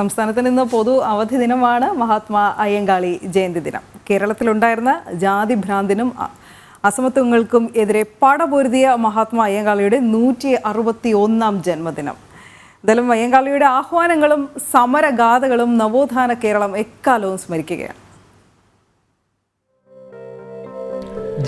സംസ്ഥാനത്തിന് ഇന്ന് പൊതു അവധി ദിനമാണ് മഹാത്മാ അയ്യങ്കാളി ജയന്തി ദിനം. കേരളത്തിലുണ്ടായിരുന്ന ജാതി ഭ്രാന്തിനും അസമത്വങ്ങൾക്കും എതിരെ പടപൊരുതിയ മഹാത്മാ അയ്യങ്കാളിയുടെ നൂറ്റി അറുപത്തി ഒന്നാം ജന്മദിനം. എന്തായാലും അയ്യങ്കാളിയുടെ ആഹ്വാനങ്ങളും സമരഗാഥകളും നവോത്ഥാന കേരളം എക്കാലവും സ്മരിക്കുകയാണ്.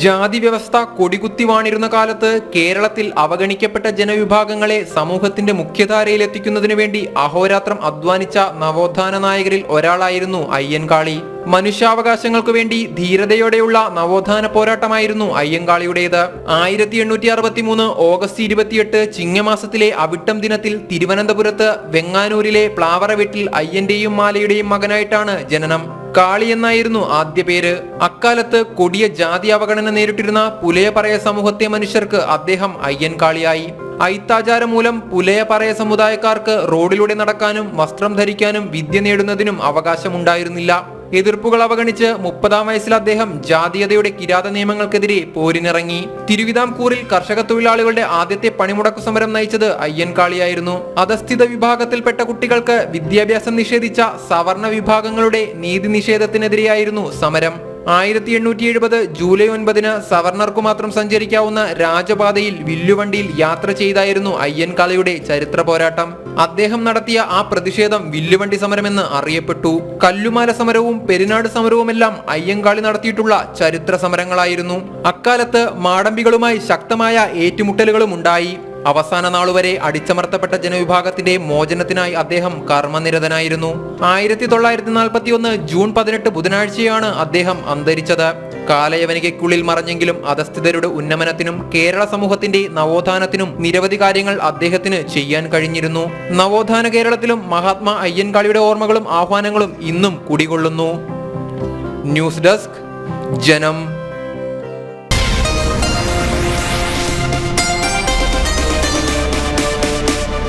ജാതി വ്യവസ്ഥ കൊടികുത്തി വാണിരുന്ന കാലത്ത് കേരളത്തിൽ അവഗണിക്കപ്പെട്ട ജനവിഭാഗങ്ങളെ സമൂഹത്തിന്റെ മുഖ്യധാരയിൽ എത്തിക്കുന്നതിനു വേണ്ടി അഹോരാത്രം അധ്വാനിച്ച നവോത്ഥാന നായകരിൽ ഒരാളായിരുന്നു അയ്യൻകാളി. മനുഷ്യാവകാശങ്ങൾക്കു വേണ്ടി ധീരതയോടെയുള്ള നവോത്ഥാന പോരാട്ടമായിരുന്നു അയ്യങ്കാളിയുടേത് ആയിരത്തി എണ്ണൂറ്റി അറുപത്തി മൂന്ന് ഓഗസ്റ്റ് ഇരുപത്തിയെട്ട് ചിങ്ങമാസത്തിലെ അവിട്ടം ദിനത്തിൽ തിരുവനന്തപുരത്ത് വെങ്ങാനൂരിലെ പ്ലാവറ വീട്ടിൽ അയ്യന്റെയും മാലയുടെയും മകനായിട്ടാണ് ജനനം. കാളി എന്നായിരുന്നു ആദ്യ പേര്. അക്കാലത്ത് കൊടിയ ജാതി അവഗണന നേരിട്ടിരുന്ന പുലയപറയ സമൂഹത്തെ മനുഷ്യർക്ക് അദ്ദേഹം അയ്യൻ കാളിയായി. ഐത്താചാരം മൂലം പുലയപറയ സമുദായക്കാർക്ക് റോഡിലൂടെ നടക്കാനും വസ്ത്രം ധരിക്കാനും വിദ്യ നേടുന്നതിനും അവകാശമുണ്ടായിരുന്നില്ല. എതിർപ്പുകൾ അവഗണിച്ച് മുപ്പതാം വയസ്സിൽ അദ്ദേഹം ജാതീയതയുടെ കിരാത നിയമങ്ങൾക്കെതിരെ പോരിനിറങ്ങി. തിരുവിതാംകൂറിൽ കർഷക തൊഴിലാളികളുടെ ആദ്യത്തെ പണിമുടക്കു സമരം നയിച്ചത് അയ്യൻകാളിയായിരുന്നു അധസ്ഥിത വിഭാഗത്തിൽപ്പെട്ട കുട്ടികൾക്ക് വിദ്യാഭ്യാസം നിഷേധിച്ച സവർണ വിഭാഗങ്ങളുടെ നീതി നിഷേധത്തിനെതിരെയായിരുന്നു സമരം. ആയിരത്തി എണ്ണൂറ്റി എഴുപത് ജൂലൈ ഒൻപതിന് സവർണർക്കു മാത്രം സഞ്ചരിക്കാവുന്ന രാജപാതയിൽ വില്ലുവണ്ടിയിൽ യാത്ര ചെയ്തായിരുന്നു അയ്യൻകാളിയുടെ ചരിത്ര പോരാട്ടം. അദ്ദേഹം നടത്തിയ ആ പ്രതിഷേധം വില്ലുവണ്ടി സമരമെന്ന് അറിയപ്പെട്ടു. കല്ലുമാല സമരവും പെരിനാട് സമരവുമെല്ലാം അയ്യങ്കാളി നടത്തിയിട്ടുള്ള ചരിത്ര സമരങ്ങളായിരുന്നു. അക്കാലത്ത് മാടമ്പികളുമായി ശക്തമായ ഏറ്റുമുട്ടലുകളും ഉണ്ടായി. അവസാന നാളുവരെ അടിച്ചമർത്തപ്പെട്ട ജനവിഭാഗത്തിന്റെ മോചനത്തിനായി അദ്ദേഹം കർമ്മനിരതനായിരുന്നു. ആയിരത്തി തൊള്ളായിരത്തി നാൽപ്പത്തി ഒന്ന് ജൂൺ പതിനെട്ട് ബുധനാഴ്ചയാണ് അദ്ദേഹം അന്തരിച്ചത്. കാലയവനികയ്ക്കുള്ളിൽ മറഞ്ഞെങ്കിലും അധസ്ഥിതരുടെ ഉന്നമനത്തിനും കേരള സമൂഹത്തിന്റെ നവോത്ഥാനത്തിനും നിരവധി കാര്യങ്ങൾ അദ്ദേഹത്തിന് ചെയ്യാൻ കഴിഞ്ഞിരുന്നു. നവോത്ഥാന കേരളത്തിലും മഹാത്മാ അയ്യൻകാളിയുടെ ഓർമ്മകളും ആഹ്വാനങ്ങളും ഇന്നും കുടികൊള്ളുന്നു. ന്യൂസ് ഡെസ്ക് ജനം